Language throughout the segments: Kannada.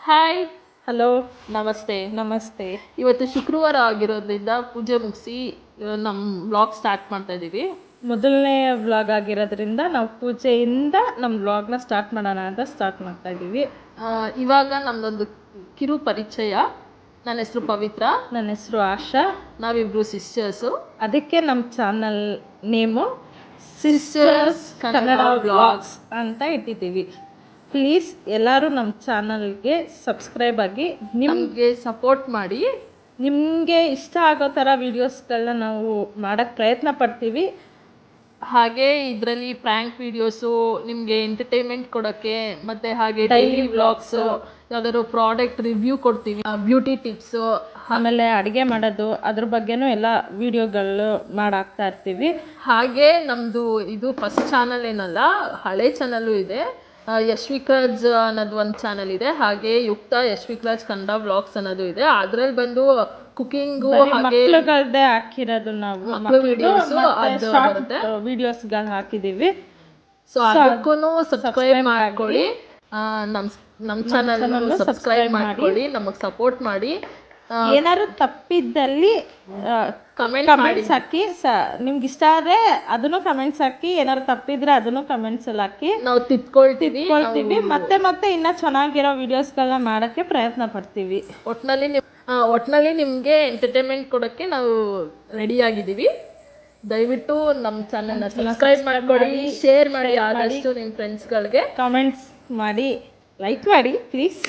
ಹಾಯ್ ಹಲೋ ನಮಸ್ತೆ ನಮಸ್ತೆ ಇವತ್ತು ಶುಕ್ರವಾರ ಆಗಿರೋದ್ರಿಂದ ಪೂಜೆ ಮುಗಿಸಿ ನಮ್ಮ ಬ್ಲಾಗ್ ಸ್ಟಾರ್ಟ್ ಮಾಡ್ತಾ ಇದ್ದೀವಿ ಮೊದಲನೇ ವ್ಲಾಗ್ ಆಗಿರೋದ್ರಿಂದ ನಾವು ಪೂಜೆಯಿಂದ ನಮ್ಮ ವ್ಲಾಗ್ನ ಸ್ಟಾರ್ಟ್ ಮಾಡೋಣ ಅಂತ ಸ್ಟಾರ್ಟ್ ಮಾಡ್ತಾ ಇದ್ದೀವಿ ಇವಾಗ ನಮ್ಮದೊಂದು ಕಿರು ಪರಿಚಯ. ನನ್ನ ಹೆಸರು ಪವಿತ್ರ. ನನ್ನ ಹೆಸರು ಆಶಾ. ನಾವಿಬ್ರು ಸಿಸ್ಟರ್ಸು ಅದಕ್ಕೆ ನಮ್ಮ channel name sisters Kannada vlogs ಅಂತ ಇಟ್ಟಿದ್ದೀವಿ. ಪ್ಲೀಸ್ ಎಲ್ಲರೂ ನಮ್ಮ ಚಾನಲ್ಗೆ ಸಬ್ಸ್ಕ್ರೈಬ್ ಆಗಿ ನಿಮಗೆ ಸಪೋರ್ಟ್ ಮಾಡಿ. ನಿಮಗೆ ಇಷ್ಟ ಆಗೋ ಥರ ವೀಡಿಯೋಸ್ಗಳನ್ನ ನಾವು ಮಾಡೋಕ್ಕೆ ಪ್ರಯತ್ನ ಪಡ್ತೀವಿ. ಹಾಗೆ ಇದರಲ್ಲಿ ಪ್ರ್ಯಾಂಕ್ ವೀಡಿಯೋಸು ನಿಮಗೆ ಎಂಟರ್ಟೈನ್ಮೆಂಟ್ ಕೊಡೋಕ್ಕೆ ಮತ್ತು ಹಾಗೆ ಡೈಲಿ ವ್ಲಾಗ್ಸು ಯಾವ್ದಾದ್ರು ಪ್ರಾಡಕ್ಟ್ ರಿವ್ಯೂ ಕೊಡ್ತೀವಿ. ಬ್ಯೂಟಿ ಟಿಪ್ಸು ಆಮೇಲೆ ಅಡುಗೆ ಮಾಡೋದು ಅದ್ರ ಬಗ್ಗೆನೂ ಎಲ್ಲ ವೀಡಿಯೋಗಳು ಮಾಡಾಕ್ತಾ ಇರ್ತೀವಿ. ಹಾಗೆ ನಮ್ಮದು ಇದು ಫಸ್ಟ್ ಚಾನಲ್ ಏನಲ್ಲ ಹಳೆ ಚಾನಲ್ಲೂ ಇದೆ. ಯಶ್ವಿಕರಾಜ್ ಅನ್ನೋದು ಒಂದು ಚಾನಲ್ ಇದೆ. ಹಾಗೆ ಯುಕ್ತ ಯಶ್ವಿಕ್ರಾಜ್ ಕನ್ನಡ ವ್ಲಾಗ್ಸ್ ಅನ್ನೋದು ಇದೆ. ಅದ್ರಲ್ಲಿ ಬಂದು ಕುಕಿಂಗು ಹಾಗೆ ಹಾಕಿರೋದು ನಾವು. ಮಕ್ಳು videos ಅದು ಬರುತ್ತೆ. ವಿಡಿಯೋಸ್ಗಳು ಹಾಕಿದ್ದೀವಿ ಸೊ ಅದಕ್ಕೂ ಸಬ್ಸ್ಕ್ರೈಬ್ ಮಾಡ್ಕೊಳ್ಳಿ. ಆ, ನಮ್ ನಮ್ಮ ಚಾನಲ್ ಸಬ್ಸ್ಕ್ರೈಬ್ ಮಾಡ್ಕೊಳ್ಳಿ. ನಮಗೆ ಸಪೋರ್ಟ್ ಮಾಡಿ. ಏನಾದ್ರು ತಪ್ಪಿದ್ದಲ್ಲಿ ಕಮೆಂಟ್ಸ್ ಹಾಕಿ ಸ ನಿಮ್ಗೆ ಇಷ್ಟ ಆದರೆ ಅದನ್ನು ಕಮೆಂಟ್ಸ್ ಹಾಕಿ ಏನಾದ್ರು ತಪ್ಪಿದ್ರೆ ಅದನ್ನು ಕಮೆಂಟ್ಸ್ ಅಲ್ಲಿ ಹಾಕಿ. ನಾವು ತಿದ್ಕೊಳ್ತೀವಿ ಕೊಳ್ತೀವಿ ಮತ್ತೆ ಮತ್ತೆ ಇನ್ನ ಚೆನ್ನಾಗಿರೋ ವಿಡಿಯೋಸ್ಗಳನ್ನ ಮಾಡಕ್ಕೆ ಪ್ರಯತ್ನ ಪಡ್ತೀವಿ. ಒಟ್ನಲ್ಲಿ ಒಟ್ನಲ್ಲಿ ನಿಮಗೆ ಎಂಟರ್ಟೈನ್ಮೆಂಟ್ ಕೊಡೋಕ್ಕೆ ನಾವು ರೆಡಿ ಆಗಿದ್ದೀವಿ. ದಯವಿಟ್ಟು ನಮ್ಮ ಚಾನಲ್ನ ಸಬ್ಸ್ಕ್ರೈಬ್ ಮಾಡ್ಕೊಳ್ಳಿ ಶೇರ್ ಮಾಡಿ ಆದಷ್ಟು ನಿಮ್ಮ ಫ್ರೆಂಡ್ಸ್ಗಳಿಗೆ ಕಮೆಂಟ್ಸ್ ಮಾಡಿ ಲೈಕ್ ಮಾಡಿ ಪ್ಲೀಸ್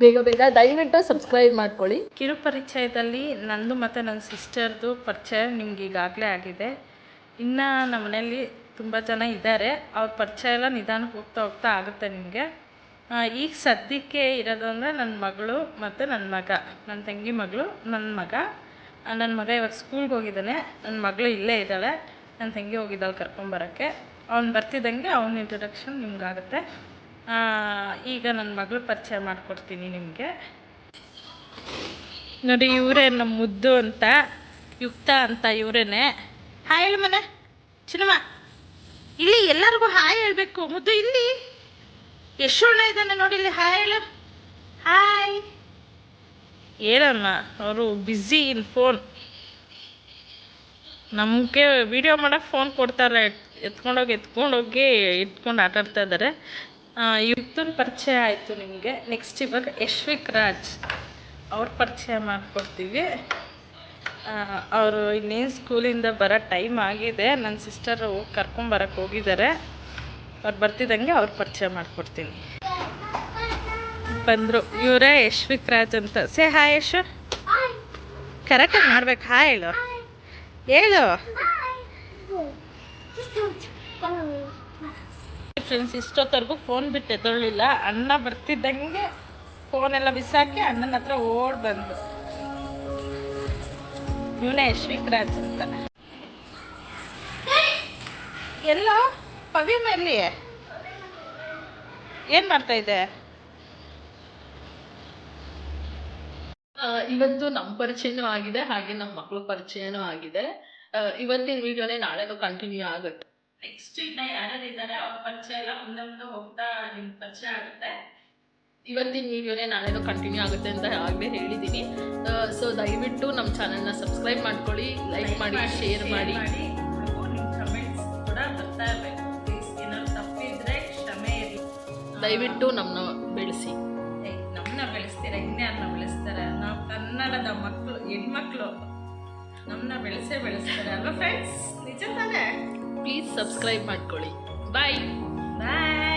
ಬೇಗ ಬೇಗ ದಯವಿಟ್ಟು ಸಬ್ಸ್ಕ್ರೈಬ್ ಮಾಡ್ಕೊಳ್ಳಿ. ಕಿರು ಪರಿಚಯದಲ್ಲಿ ನಂದು ಮತ್ತು ನನ್ನ ಸಿಸ್ಟರ್ದು ಪರಿಚಯ ನಿಮ್ಗೆ ಈಗಾಗಲೇ ಆಗಿದೆ. ಇನ್ನು ನಮ್ಮ ಮನೆಯಲ್ಲಿ ತುಂಬ ಜನ ಇದ್ದಾರೆ. ಅವ್ರ ಪರಿಚಯ ಎಲ್ಲ ನಿಧಾನಕ್ಕೆ ಹೋಗ್ತಾ ಹೋಗ್ತಾ ಆಗುತ್ತೆ ನಿಮಗೆ. ಈಗ ಸದ್ಯಕ್ಕೆ ಇರೋದು ಅಂದರೆ ನನ್ನ ಮಗಳು ಮತ್ತು ನನ್ನ ಮಗ. ನನ್ನ ತಂಗಿ ಮಗಳು ನನ್ನ ಮಗ. ನನ್ನ ಮಗ ಇವಾಗ ಸ್ಕೂಲ್ಗೆ ಹೋಗಿದ್ದಾನೆ. ನನ್ನ ಮಗಳು ಇಲ್ಲೇ ಇದ್ದಾಳೆ. ನನ್ನ ತಂಗಿ ಹೋಗಿದ್ದಾಳೆ ಕರ್ಕೊಂಬರೋಕ್ಕೆ ಅವ್ನು ಬರ್ತಿದ್ದಂಗೆ ಅವ್ನ ಇಂಟ್ರೊಡಕ್ಷನ್ ನಿಮ್ಗಾಗುತ್ತೆ. ಈಗ ನನ್ನ ಮಗಳು ಪರಿಚಯ ಮಾಡಿಕೊಡ್ತೀನಿ ನಿಮಗೆ. ನೋಡಿ, ಇವರೇ ನಮ್ಮ ಮುದ್ದು ಅಂತ, ಯುಕ್ತ ಅಂತ ಇವರೇನೆ. ಹಾಯ್ ಹೇಳು ಮನೆ. ಚಿನ್ನಮ್ಮ, ಇಲ್ಲಿ ಎಲ್ಲರಿಗೂ ಹಾಯ್ ಹೇಳಬೇಕು. ಮುದ್ದು, ಇಲ್ಲಿ. ಯಶೋಣ ಇದ್ದಾನೆ ನೋಡಿ, ಇಲ್ಲಿ ಹಾಯ್ ಹೇಳು. ಹಾಯ್. ಹೇಳಮ್ಮ ಅವರು ಬ್ಯುಸಿ ಇನ್ ಫೋನ್ ನಮಗೆ ವಿಡಿಯೋ ಮಾಡೋಕ್ಕೆ ಫೋನ್ ಕೊಡ್ತಾರೆ ಎತ್ಕೊಂಡೋಗಿ ಎತ್ಕೊಂಡೋಗಿ ಇಟ್ಕೊಂಡು ಆಟಾಡ್ತಾ ಇದ್ದಾರೆ. ಯುಕ್ತನ ಪರಿಚಯ ಆಯಿತು ನಿಮಗೆ. ನೆಕ್ಸ್ಟ್ ಇವಾಗ ಯಶ್ವಿಕ್ ರಾಜ್ ಅವ್ರ ಪರಿಚಯ ಮಾಡಿಕೊಡ್ತೀವಿ. ಅವರು ಇನ್ನೇನು ಸ್ಕೂಲಿಂದ ಬರೋ ಟೈಮ್ ಆಗಿದೆ. ನನ್ನ ಸಿಸ್ಟರು ಕರ್ಕೊಂಬರಕ್ಕೆ ಹೋಗಿದ್ದಾರೆ ಅವ್ರು ಬರ್ತಿದ್ದಂಗೆ ಅವ್ರ ಪರಿಚಯ ಮಾಡಿಕೊಡ್ತೀನಿ. ಬಂದರು. ಇವರೇ ಯಶ್ವಿಕ್ ರಾಜ್ ಅಂತ. Say hi Yash. ಕರೆಕ್ಟಾಗಿ ಮಾಡ್ಬೇಕು. ಹಾಯ್ ಹೇಳು. ಹೇಳು. ಫ್ರೆಂಡ್ಸ್ ಇಷ್ಟೊತ್ತವರೆಗೂ ಫೋನ್ ಬಿಟ್ಟು ಎದ್ದೊಳ್ಳಿಲ್ಲ ಅಣ್ಣ ಬರ್ತಿದ್ದಂಗೆ ಫೋನೆಲ್ಲ ಬಿಸಾಕಿ ಅಣ್ಣನ ಹತ್ರ ಓಡ್ ಬಂದು. ಇವನೇ ಯಶ್ವಿಕ್ ಅಂತ. ಎಲ್ಲೋ? ಎಲ್ಲಿ ಏನು ಮಾಡ್ತಾ ಇದೆ? ಇವತ್ತು ನಮ್ಮ ಪರಿಚಯನೂ ಆಗಿದೆ, ಹಾಗೆ ನಮ್ಮ ಮಕ್ಕಳ ಪರಿಚಯನೂ ಆಗಿದೆ. ಇವತ್ತಿನ ವಿಡಿಯೋನೇ ನಾಳೆನೂ ಕಂಟಿನ್ಯೂ ಆಗುತ್ತೆ. ನೆಕ್ಸ್ಟ್ ಇನ್ನ ಯಾರ್ಯಾರಿದ್ದಾರೆ ಅವ್ರ ಪರಿಚಯ ಎಲ್ಲ ಮುಂದೆ ಹೋಗ್ತಾ ನಿಮ್ ಪರಿಚಯ ಆಗುತ್ತೆ. ಇವತ್ತಿನ ವಿಡಿಯೋನೇ ನಾಳೆನೂ ಕಂಟಿನ್ಯೂ ಆಗುತ್ತೆ ಅಂತ ಆಗಲೇ ಹೇಳಿದ್ದೀನಿ. ಸೊ ದಯವಿಟ್ಟು ನಮ್ಮ ಚಾನಲ್ನ ಸಬ್ಸ್ಕ್ರೈಬ್ ಮಾಡ್ಕೊಳ್ಳಿ ಲೈಕ್ ಮಾಡಿ ಶೇರ್ ಮಾಡಿ. ಹಾಗೂ ನಿಮ್ಮ ಕಮೆಂಟ್ಸ್ ಕೂಡ ಬರ್ತಾ ಇರಬೇಕು. ಪ್ಲೀಸ್ ಏನಾದ್ರು ತಪ್ಪಿದ್ರೆ ಕ್ಷಮೆ ಇರಲಿ. ದಯವಿಟ್ಟು ನಮ್ಮನ್ನ ಬೆಳೆಸಿ. ನಮ್ಮನ್ನ ಬೆಳೆಸ್ತೀರ? ಇನ್ಯಾರನ್ನ ಬೆಳೆಸ್ತಾರೆ? ನಾವು ಕನ್ನಡದ ಮಕ್ಕಳು ಹೆಣ್ಮಕ್ಳು. ನಮ್ಮನ್ನ ಬೆಳೆಸೇ ಬೆಳೆಸ್ತಾರೆ ಅಲ್ವಾ ಫ್ರೆಂಡ್ಸ್ ನಿಜ ತಾನೇ? ಪ್ಲೀಸ್ ಸಬ್ಸ್ಕ್ರೈಬ್ ಮಾಡ್ಕೊಳ್ಳಿ. ಬಾಯ್ ಬಾಯ್